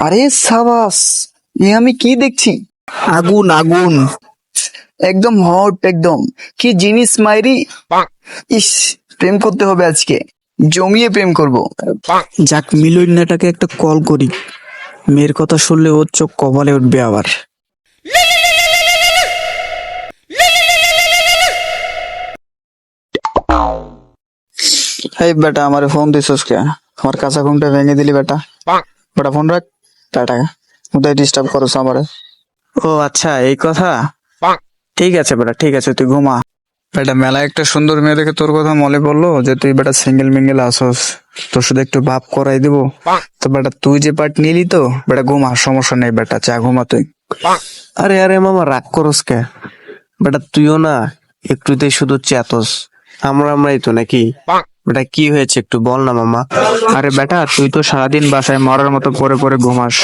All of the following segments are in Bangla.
আরে সাবাস, এ আমি কি দেখছি? আগুন আগুন। একদম হট, একদম। কি জিনিস মাইরি? ইস, প্রেম করতে হবে আজকে। জমিয়ে প্রেম করব। যাক মিলনাটাকে একটা কল করি। মেয়ের কথা শুনলে ওর চোখ কপালে উঠবে আবার। এই বেটা, আমার ফোন দিছস কে? আমার কাঁচা ঘুমটা ভেঙে দিলি বেটা। বেটা ফোন রাখ। বেটা কোথায় ডিস্টার্ব করছ আমারে? ও আচ্ছা এই কথা? ঠিক আছে বেটা, ঠিক আছে, তুই ঘুমা। বেটা মেলা একটা সুন্দর মেয়ে দেখে তোর কথা মনে পড়ল? যে তুই বেটা সিঙ্গেল মিঙ্গেল আসস তোর শুধু একটু ভাব করাই দিব। তো বেটা তুই যে পার্ট নিলি তো বেটা ঘুমা সমস্যা নেই বেটা চা ঘুমা তুই। আরে আরে মামা রাগ করস কে? বেটা তুইও না একটুতেই শুধু চেতস। আমরা আমরাই তো নাকি? বেটা কি হয়েছে একটু বল না মামা। আরে বেটা তুই তো সারাদিন বাসায় মরার মতো পরে পরে ঘুমাস।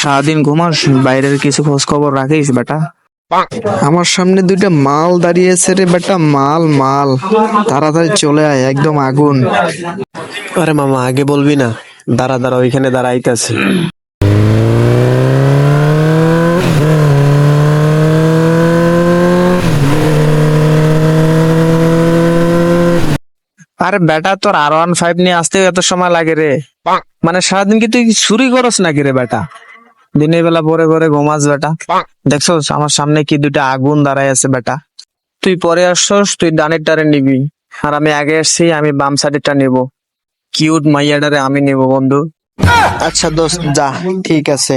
সারাদিন ঘুমাস বাইরের কিছু খোঁজ খবর রাখিস বেটা। আমার সামনে দুইটা মাল দাঁড়িয়েছে রে বেটা মাল মাল। তাড়াতাড়ি চলে আয় একদম আগুন। আরে মামা আগে বলবি না দাঁড়া দাঁড়া ওইখানে দাঁড়াইতেছে। আরে বেটা তোর আর ওয়ান ফাইভ নিয়ে আসতে এত সময় লাগে রে। মানে সারাদিন কি তুই চুরি করস নাকি রে বেটা? দিনের বেলা পরে পরে ঘুমাস বেটা। দেখছস আমার সামনে কি দুইটা আগুন দাঁড়ায় আছে বেটা। তুই পরে আসছস তুই ডানের টারে নিবি। আর আমি আগে আসছি আমি বাম সাইডেরটা নিব। কিউট মাইয়াটারে আমি নিব বন্ধু। আচ্ছা দোস্ত যা ঠিক আছে।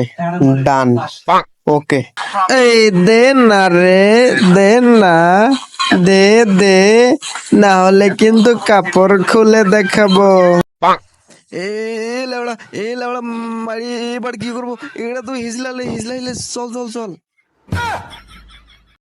ডান। ওকে। এই দেন না রে দেন না দে দে। না হলে কিন্তু কাপড় খুলে দেখাবো। এ লেবড়া এ লেবড়া মারি এবার কি করব? এটা তো হিজলালে হিজলাইলে চল চল চল।